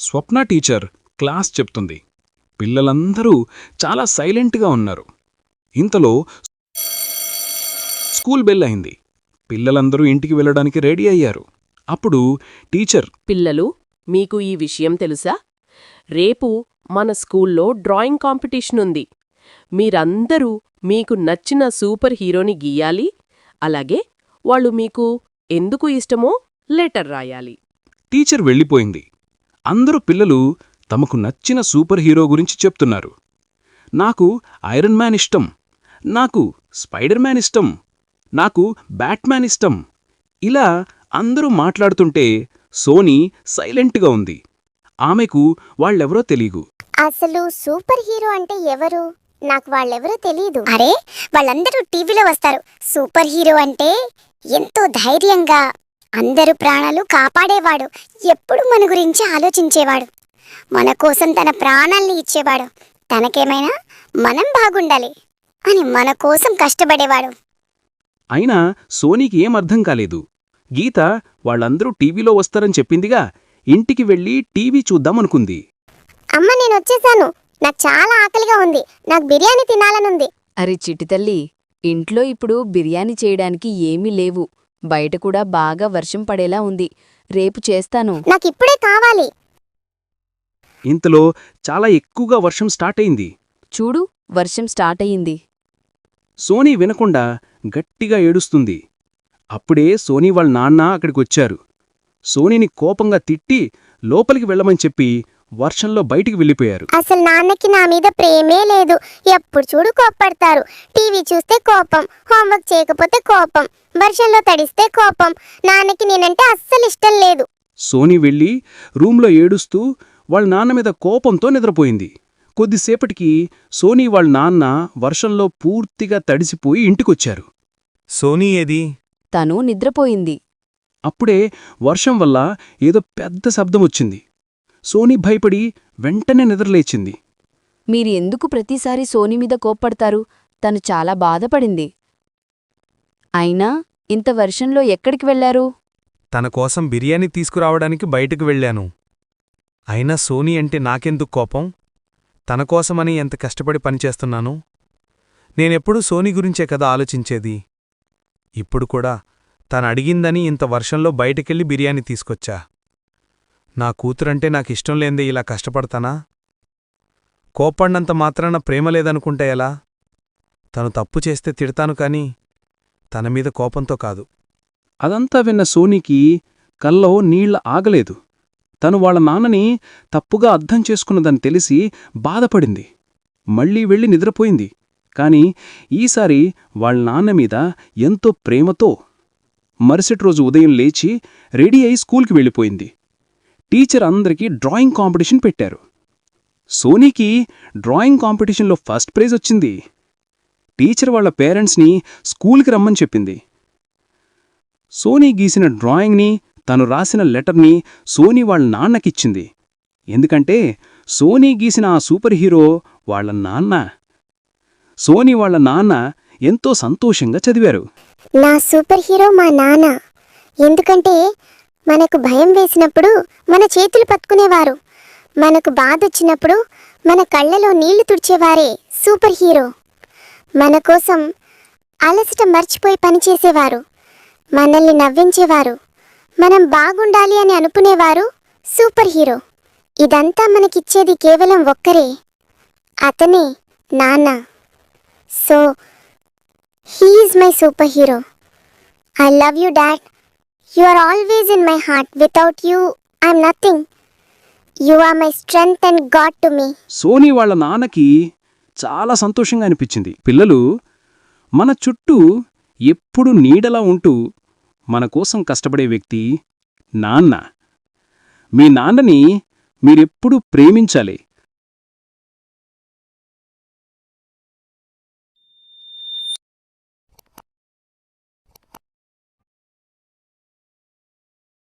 స్వప్న teacher class చెప్తుంది. పిల్లలందరూ చాలా సైలెంట్గా ఉన్నారు. ఇంతలో స్కూల్ బెల్ అయింది. పిల్లలందరూ ఇంటికి వెళ్ళడానికి రెడీ అయ్యారు. అప్పుడు టీచర్ పిల్లలు మీకు ఈ విషయం తెలుసా? రేపు మన స్కూల్లో డ్రాయింగ్ కాంపిటీషన్ ఉంది. మీరందరూ మీకు నచ్చిన సూపర్ హీరోని గీయాలి. అలాగే వాళ్ళు మీకు ఎందుకు ఇష్టమో లెటర్ రాయాలి. టీచర్ వెళ్ళిపోయింది. అందరూ పిల్లలు తమకు నచ్చిన సూపర్ హీరో గురించి చెప్తున్నారు. నాకు ఐరన్ మ్యాన్ ఇష్టం నాకు స్పైడర్ మ్యాన్ ఇష్టం నాకు బ్యాట్మ్యాన్ ఇష్టం. ఇలా అందరూ మాట్లాడుతుంటే సోనీ సైలెంట్గా ఉంది. ఆమెకు వాళ్ళెవరో తెలియదు అసలు సూపర్ హీరో అంటే ఎవరు? నాకు వాళ్ళెవరో తెలియదు అరే వాళ్ళందరూ టీవీలో వస్తారు. సూపర్ హీరో అంటే ఎంతో ధైర్యంగా అందరు ప్రాణాలు కాపాడేవాడు. ఎప్పుడు మన గురించి ఆలోచించేవాడు. మన కోసం తన ప్రాణాల్ని ఇచ్చేవాడు. తనకేమైనా మనం బాగుండాలి అని మన కోసం కష్టపడేవాడు. అయినా సోనీకి ఏం అర్థం కాలేదు. గీత వాళ్ళందరూ టీవీలో వస్తారని చెప్పిందిగా ఇంటికి వెళ్ళి టీవీ చూద్దామనుకుంది. అమ్మ నేను వచ్చేసాను. నాకు చాలా ఆకలిగా ఉంది. నాకు బిర్యానీ తినాలనుంది. అరే చిట్టితల్లి ఇంట్లో ఇప్పుడు బిర్యానీ చేయడానికి ఏమీ లేవు. బయట కూడా బాగా వర్షం పడేలా ఉంది. రేపు చేస్తాను. నాకు ఇప్పుడే కావాలి. ఇంతలో చాలా ఎక్కువగా వర్షం స్టార్ట్ అయింది. చూడు వర్షం స్టార్ట్ అయ్యింది. సోనీ వినకుండా గట్టిగా ఏడుస్తుంది. అప్పుడే సోనీ వాళ్ళ నాన్న అక్కడికొచ్చారు. సోనీని కోపంగా తిట్టి లోపలికి వెళ్ళమని చెప్పి వర్షంలో బయటికి వెళ్ళిపోయారు. అసలు నాన్నకి నా మీద ప్రేమే లేదు. ఎప్పుడు చూడు కోప్పడతారు. టీవీ చూస్తే కోపం హోంవర్క్ చేయకపోతే కోపం వర్షంలో తడిస్తే కోపం. నాన్నకి నేనంటే అస్సలు ఇష్టం లేదు. సోనీ వెళ్ళి రూంలో ఏడుస్తూ వాళ్ళ నాన్న మీద కోపంతో నిద్రపోయింది. కొద్దిసేపటికి సోనీ వాళ్ళ నాన్న వర్షంలో పూర్తిగా తడిసిపోయి ఇంటికొచ్చారు. సోనీ ఏది? తను నిద్రపోయింది. అప్పుడే వర్షం వల్ల ఏదో పెద్ద శబ్దం వచ్చింది. సోనీ భయపడి వెంటనే నిద్రలేచింది మీరు ఎందుకు ప్రతిసారి సోని మీద కోప్పడతారు? తను చాలా బాధపడింది. అయినా ఇంత వర్షంలో ఎక్కడికి వెళ్ళారు తన కోసం బిర్యానీ తీసుకురావడానికి బయటకు వెళ్ళాను. అయినా సోనీ అంటే నాకెందుకు కోపం? తన కోసమని ఎంత కష్టపడి పనిచేస్తున్నాను? నేనెప్పుడూ సోనీ గురించే కదా ఆలోచించేది? ఇప్పుడు కూడా తను అడిగిందని ఇంత వర్షంలో బయటకెళ్ళి బిర్యానీ తీసుకొచ్చా? నా కూతురంటే నాకిష్టం లేందే ఇలా కష్టపడతానా? కోపడినంత మాత్రాన ప్రేమ లేదనుకుంటే ఎలా? తను తప్పు చేస్తే తిడతాను కాని తన మీద కోపంతో కాదు. అదంతా విన్న సోనీకి కల్లో నీళ్ళ ఆగలేదు. తను వాళ్ళ నాన్నని తప్పుగా అర్థం చేసుకున్నదని తెలిసి బాధపడింది. మళ్ళీ వెళ్ళి నిద్రపోయింది. కాని ఈసారి వాళ్ళ నాన్న మీద ఎంతో ప్రేమతో మరుసటి రోజు ఉదయం లేచి రెడీ అయి స్కూల్కి వెళ్ళిపోయింది. టీచర్ అందరికీ డ్రాయింగ్ కాంపిటీషన్ పెట్టారు. సోనీకి డ్రాయింగ్ కాంపిటీషన్లో ఫస్ట్ ప్రైజ్ వచ్చింది. టీచర్ వాళ్ళ పేరెంట్స్ని స్కూల్కి రమ్మని చెప్పింది. సోనీ గీసిన డ్రాయింగ్ని తను రాసిన లెటర్ని సోనీ వాళ్ళ నాన్నకిచ్చింది. ఎందుకంటే సోనీ గీసిన ఆ సూపర్ హీరో వాళ్ళ నాన్న. సోనీ వాళ్ళ నాన్న ఎంతో సంతోషంగా చదివారు. నా సూపర్ హీరో మా నాన్న. ఎందుకంటే మనకు భయం వేసినప్పుడు మన చేతులు పట్టుకునేవారు. మనకు బాధ వచ్చినప్పుడు మన కళ్ళలో నీళ్ళు తుడిచేవారే సూపర్ హీరో. మన కోసం అలసట మర్చిపోయి పనిచేసేవారు మనల్ని నవ్వించేవారు. మనం బాగుండాలి అని అనుకునేవారు సూపర్ హీరో. ఇదంతా మనకిచ్చేది కేవలం ఒక్కరే. అతనే నాన్న. So he is my super hero. I love you dad. You are always in my heart without you I'm nothing you are my strength and god to me Soni వాళ్ళ నాన్నకి చాలా సంతోషంగా అనిపించింది. పిల్లలు మన చుట్టూ ఎప్పుడు నీడలా ఉంటూ మన కోసం కష్టపడే వ్యక్తి నాన్న. మీ నాన్నని మీరెప్పుడూ ప్రేమించాలి.